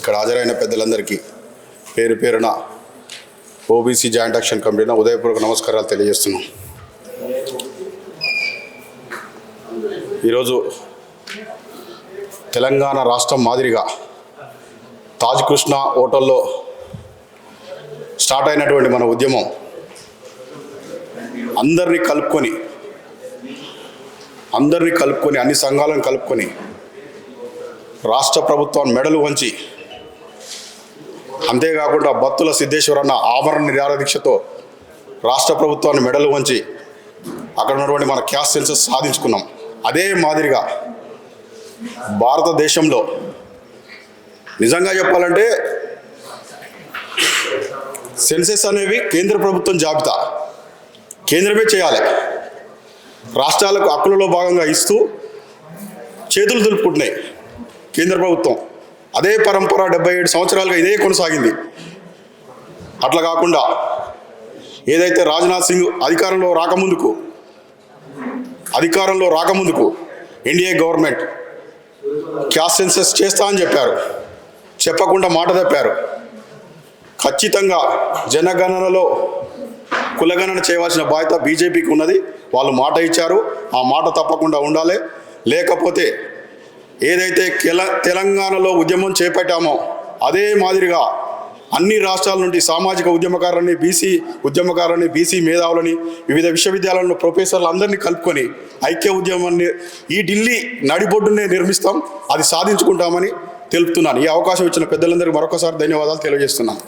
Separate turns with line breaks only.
ఇక్కడ హాజరైన పెద్దలందరికీ పేరు పేరున ఓబీసీ జాయింట్ యాక్షన్ కమిటీన ఉదయపూర్వక నమస్కారాలు తెలియజేస్తున్నాం. ఈరోజు తెలంగాణ రాష్ట్రం మాదిరిగా తాజ్ కృష్ణ హోటల్లో స్టార్ట్ అయినటువంటి మన ఉద్యమం అందరినీ కలుపుకొని అందరినీ కలుపుకొని అన్ని సంఘాలను కలుపుకొని రాష్ట్ర ప్రభుత్వాన్ని మెడలు వంచి అంతేకాకుండా భక్తుల సిద్ధేశ్వరన్న ఆభరణ నిరాహార దీక్షతో రాష్ట్ర ప్రభుత్వాన్ని మెడలు వంచి అక్కడ ఉన్నటువంటి మన క్యాస్ట్ సెన్సెస్ సాధించుకున్నాం. అదే మాదిరిగా భారతదేశంలో నిజంగా చెప్పాలంటే సెన్సెస్ అనేవి కేంద్ర ప్రభుత్వం జాబితా. కేంద్రమే చేయాలి. రాష్ట్రాలకు హక్కులలో భాగంగా ఇస్తూ చేతులు దులుపుకుంటున్నాయి కేంద్ర ప్రభుత్వం. అదే పరంపర డెబ్బై ఏడు సంవత్సరాలుగా ఇదే కొనసాగింది. అట్లా కాకుండా ఏదైతే రాజ్నాథ్ సింగ్ అధికారంలో రాకముందుకు అధికారంలో రాకముందుకు ఎన్డీఏ గవర్నమెంట్ క్యాస్ట్ సెన్సెస్ చేస్తా అని చెప్పారు. చెప్పకుండా మాట తప్పారు. ఖచ్చితంగా జనగణనలో కులగణన చేయవలసిన బాధ్యత బీజేపీకి ఉన్నది. వాళ్ళు మాట ఇచ్చారు. ఆ మాట తప్పకుండా ఉండాలి. లేకపోతే ఏదైతే కెల తెలంగాణలో ఉద్యమం చేపట్టామో అదే మాదిరిగా అన్ని రాష్ట్రాల నుండి సామాజిక ఉద్యమకారులని బీసీ ఉద్యమకారులని బీసీ మేధావులని వివిధ విశ్వవిద్యాలయంలో ప్రొఫెసర్లు అందరినీ కలుపుకొని ఐక్య ఉద్యమాన్ని ఈ ఢిల్లీ నడిబొడ్డునే నిర్మిస్తాం. అది సాధించుకుంటామని తెలుపుతున్నాను. ఈ అవకాశం ఇచ్చిన పెద్దలందరికీ మరొకసారి ధన్యవాదాలు తెలియజేస్తున్నాను.